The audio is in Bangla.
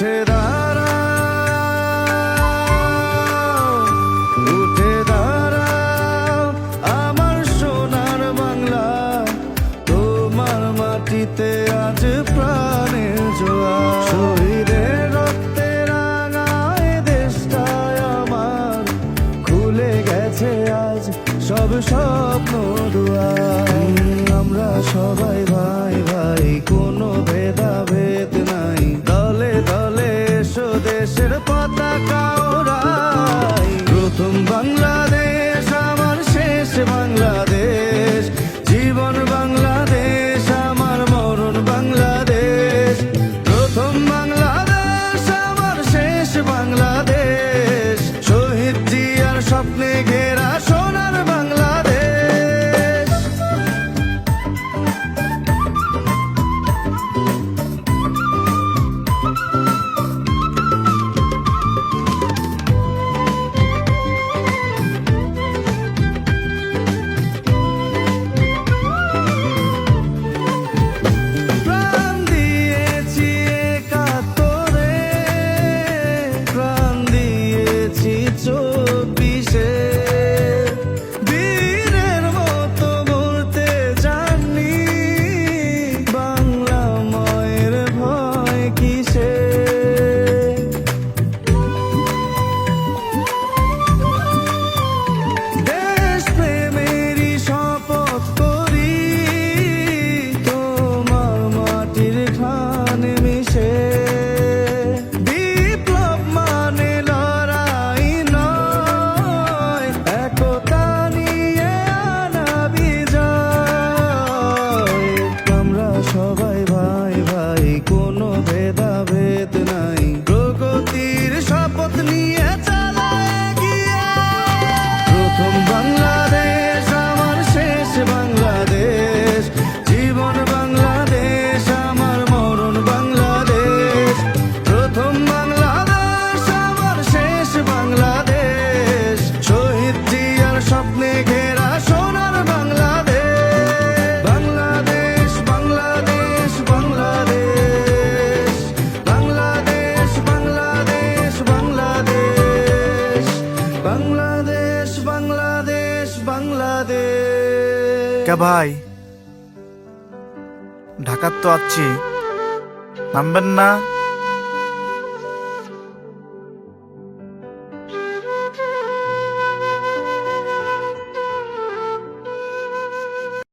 উঠে উঠে আমার সোনার বাংলা, তোমার মাটিতে জোয়া। গেছে আজ সব স্বপ্ন দোয়া। আমরা সবাই কে ভাই? ঢাকার তো আছি। নামবেন না।